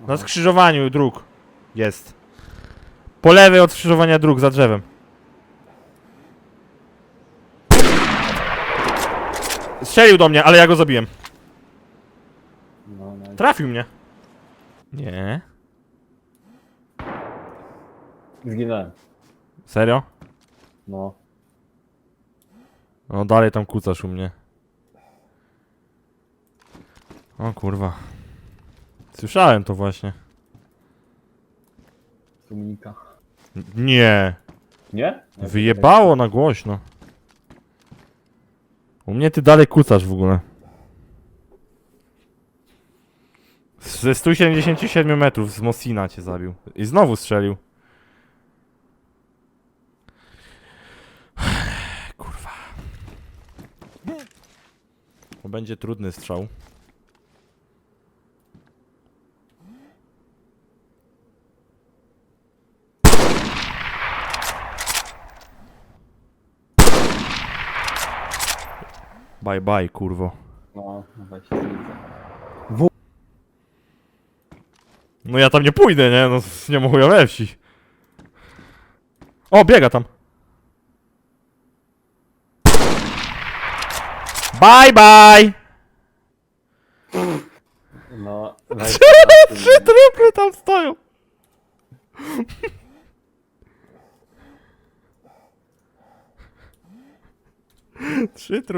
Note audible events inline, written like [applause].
Na skrzyżowaniu dróg. Jest. Po lewej od skrzyżowania dróg, za drzewem. Strzelił do mnie, ale ja go zabiłem. No, no. Trafił mnie. Nie. Zginąłem. Serio? No. No dalej tam kucasz u mnie. O kurwa. Słyszałem to właśnie. Dominika. N- Nie. Nie? Wyjebało na głośno. U mnie ty dalej kucasz w ogóle. Ze 177 metrów z Mosina cię zabił. I znowu strzelił. Kurwa. To będzie trudny strzał. Bye bye, kurwo. No, no weź się widzę. No ja tam nie pójdę, nie? No nie ma chuja we wsi. O, biega tam. Bye bye! No, weź [laughs] Trzy trupy tam stoją. [laughs] Trzy trupy.